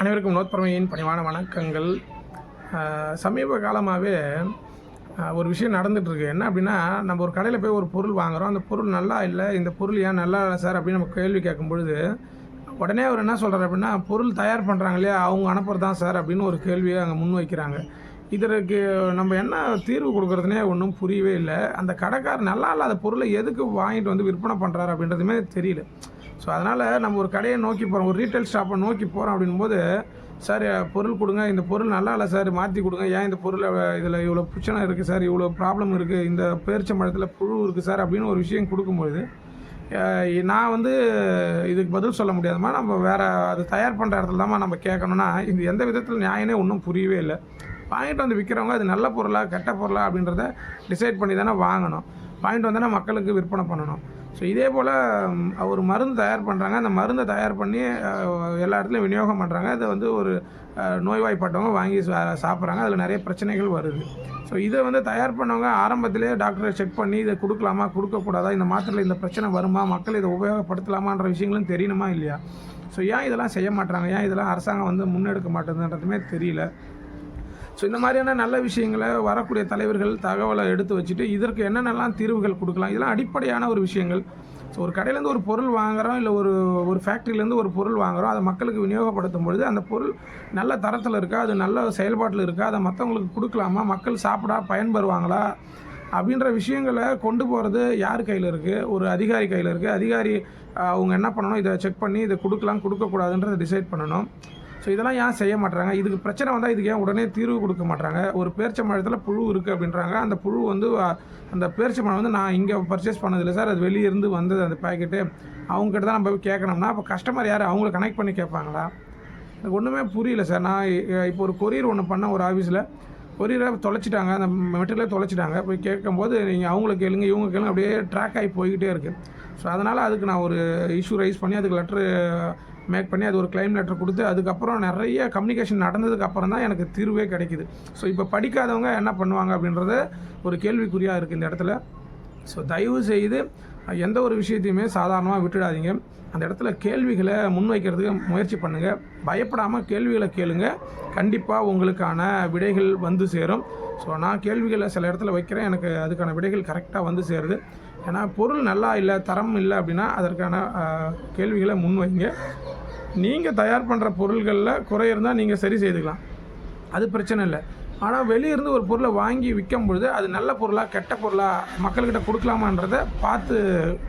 அனைவருக்கும் நோத்பரமையின் பணிவான வணக்கங்கள். சமீப காலமாகவே ஒரு விஷயம் நடந்துகிட்ருக்கு என்ன அப்படின்னா நம்ம ஒரு கடையில் போய் ஒரு பொருள் வாங்குகிறோம் அந்த பொருள் நல்லா இல்லை இந்த பொருள் ஏன் நல்லா இல்லை சார் அப்படின்னு நம்ம கேள்வி கேட்கும் பொழுது உடனே அவர் என்ன சொல்கிறார் அப்படின்னா பொருள் தயார் பண்ணுறாங்க இல்லையா? அவங்க அனுப்புறது தான் சார் அப்படின்னு ஒரு கேள்வியை அங்கே முன் வைக்கிறாங்க. இதற்கு நம்ம என்ன தீர்வு கொடுக்குறதுனே ஒன்றும் புரியவே இல்லை. அந்த கடைக்காரர் நல்லா இல்லாத பொருளை எதுக்கு வாங்கிட்டு வந்து விற்பனை பண்ணுறாரு அப்படின்றதுமே தெரியல. ஸோ அதனால் நம்ம ஒரு கடையை நோக்கி போகிறோம் ஒரு ரீட்டைல் ஷாப்பை நோக்கி போகிறோம் அப்படின்போது சார் பொருள் கொடுங்க. இந்த பொருள் நல்லா இல்லை சார். மாற்றி கொடுங்க. ஏன் இந்த பொருளை இதில் இவ்வளோ பிரச்சனை இருக்குது சார்? இவ்வளோ ப்ராப்ளம் இருக்குது இந்த பேரிச்சம்பழத்தில் புழு இருக்குது சார். அப்படின்னு ஒரு விஷயம் கொடுக்கும்பொழுது நான் வந்து இதுக்கு பதில் சொல்ல முடியாதுமா நம்ம வேறு அது தயார் பண்ணுற இடத்துல தான்மா நம்ம கேட்கணும்னா இது எந்த விதத்தில் நியாயனே ஒன்றும் புரியவே இல்லை. வாங்கிட்டு வந்து விற்கிறவங்க அது நல்ல பொருளாக கெட்ட பொருளாக அப்படின்றத டிசைட் பண்ணி தானே வாங்கணும். வாங்கிட்டு வந்தோன்னா மக்களுக்கு விற்பனை பண்ணணும். ஸோ இதே போல் ஒரு மருந்து தயார் பண்ணுறாங்க அந்த மருந்தை தயார் பண்ணி எல்லா இடத்துலையும் விநியோகம் பண்ணுறாங்க அதை வந்து ஒரு நோய்வாய்ப்பட்டவங்க வாங்கி சா- சாப்பிட்றாங்க. அதில் நிறைய பிரச்சனைகள் வருது. ஸோ இதை வந்து தயார் பண்ணவங்க ஆரம்பத்திலே டாக்டரை செக் பண்ணி இதை கொடுக்கலாமா கொடுக்கக்கூடாதா இந்த மாத்திரையில் இந்த பிரச்சனை வருமா மக்கள் இதை உபயோகப்படுத்தலாமான்ற விஷயங்களும் தெரியணுமா இல்லையா? ஸோ ஏன் இதெல்லாம் செய்ய மாட்டாங்க ஏன் இதெல்லாம் அரசாங்கம் வந்து முன்னெடுக்க மாட்டேங்குதுன்றதுமே தெரியல. ஸோ இந்த மாதிரியான நல்ல விஷயங்களை வரக்கூடிய தலைவர்கள் தகவலை எடுத்து வச்சுட்டு இதற்கு என்னென்னலாம் தீர்வுகள் கொடுக்கலாம். இதெல்லாம் அடிப்படையான ஒரு விஷயங்கள். ஸோ ஒரு கடையிலேருந்து ஒரு பொருள் வாங்குறோம் இல்லை ஒரு ஒரு ஃபேக்ட்ரியிலேருந்து ஒரு பொருள் வாங்குறோம் அதை மக்களுக்கு விநியோகப்படுத்தும் பொழுது அந்த பொருள் நல்ல தரத்தில் இருக்கா அது நல்ல செயல்பாட்டில் இருக்கா அதை மற்றவங்களுக்கு கொடுக்கலாமா மக்கள் சாப்பிடா பயன்பெறுவாங்களா அப்படின்ற விஷயங்களை கொண்டு போகிறது யார் கையில் இருக்குது ஒரு அதிகாரி கையில் இருக்குது அதிகாரி அவங்க என்ன பண்ணணும்? இதை செக் பண்ணி இதை கொடுக்கலாம் கொடுக்கக்கூடாதுன்றதை டிசைட் பண்ணணும். ஸோ இதெல்லாம் ஏன் செய்ய மாட்டாங்க இதுக்கு பிரச்சனை வந்தால் இதுக்கு ஏன் உடனே தீர்வு கொடுக்க மாட்டாங்க ஒரு பேரிச்சம்பழத்தில் புழு இருக்குது அப்படின்றாங்க. அந்த புழு வந்து அந்த அந்த மழை வந்து நான் இங்கே பர்ச்சேஸ் பண்ணதில்லை சார். அது வெளியே இருந்து வந்தது அந்த பேக்கெட்டு அவங்ககிட்ட தான் நம்ம போய் கேட்கணும்னா அப்போ கஸ்டமர் யார்? அவங்கள கனெக்ட் பண்ணி கேட்பாங்களா? எனக்கு ஒன்றுமே புரியல சார். நான் இப்போ ஒரு கொரியர் ஒன்று பண்ணேன் ஒரு ஆஃபீஸில் கொரியரை தொலைச்சிட்டாங்க. அந்த மெட்டீரியலை தொலைச்சிட்டாங்க. போய் கேட்கும்போது நீங்கள் அவங்கள கேளுங்க இவங்க கேளுங்க அப்படியே ட்ராக் ஆகி போய்கிட்டே இருக்குது ஸோ அதனால் அதுக்கு நான் ஒரு இஷ்யூ ரைஸ் பண்ணி அதுக்கு லெட்ரு மேக் பண்ணி அது ஒரு கிளைம் லெட்டர் கொடுத்து அதுக்கப்புறம் நிறைய கம்யூனிகேஷன் நடந்ததுக்கு அப்புறம் தான் எனக்கு தீர்வே கிடைக்குது. ஸோ இப்போ படிக்காதவங்க என்ன பண்ணுவாங்க அப்படின்றது ஒரு கேள்விக்குறியாக இருக்குது இந்த இடத்துல. ஸோ தயவு செய்து எந்த ஒரு விஷயத்தையுமே சாதாரணமாக விட்டுடாதீங்க. அந்த இடத்துல கேள்விகளை முன்வைக்கிறதுக்கு முயற்சி பண்ணுங்கள் பயப்படாமல் கேள்விகளை கேளுங்க. கண்டிப்பாக உங்களுக்கான விடைகள் வந்து சேரும். ஸோ நான் கேள்விகளை சில இடத்துல வைக்கிறேன். எனக்கு அதுக்கான விடைகள் கரெக்டாக வந்து சேருது. ஏன்னா பொருள் நல்லா இல்லை தரம் இல்லை அப்படின்னா அதற்கான கேள்விகளை முன்வைங்க. நீங்கள் தயார் பண்ணுற பொருள்களில் குறை இருந்தால் நீங்கள் சரி செய்துக்கலாம். அது பிரச்சனை இல்லை. ஆனால் வெளியிருந்து ஒரு பொருளை வாங்கி விற்கும் பொழுது அது நல்ல பொருளாக கெட்ட பொருளாக மக்கள்கிட்ட கொடுக்கலாமான்றதை பார்த்து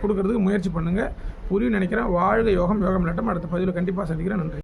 கொடுக்கறதுக்கு முயற்சி பண்ணுங்கள் புரியும் நினைக்கிறேன். வாழ்க யோகம் யோகம் இல்லாட்டம் அடுத்த பதிவில் கண்டிப்பாக சந்திக்கிறேன். நன்றி.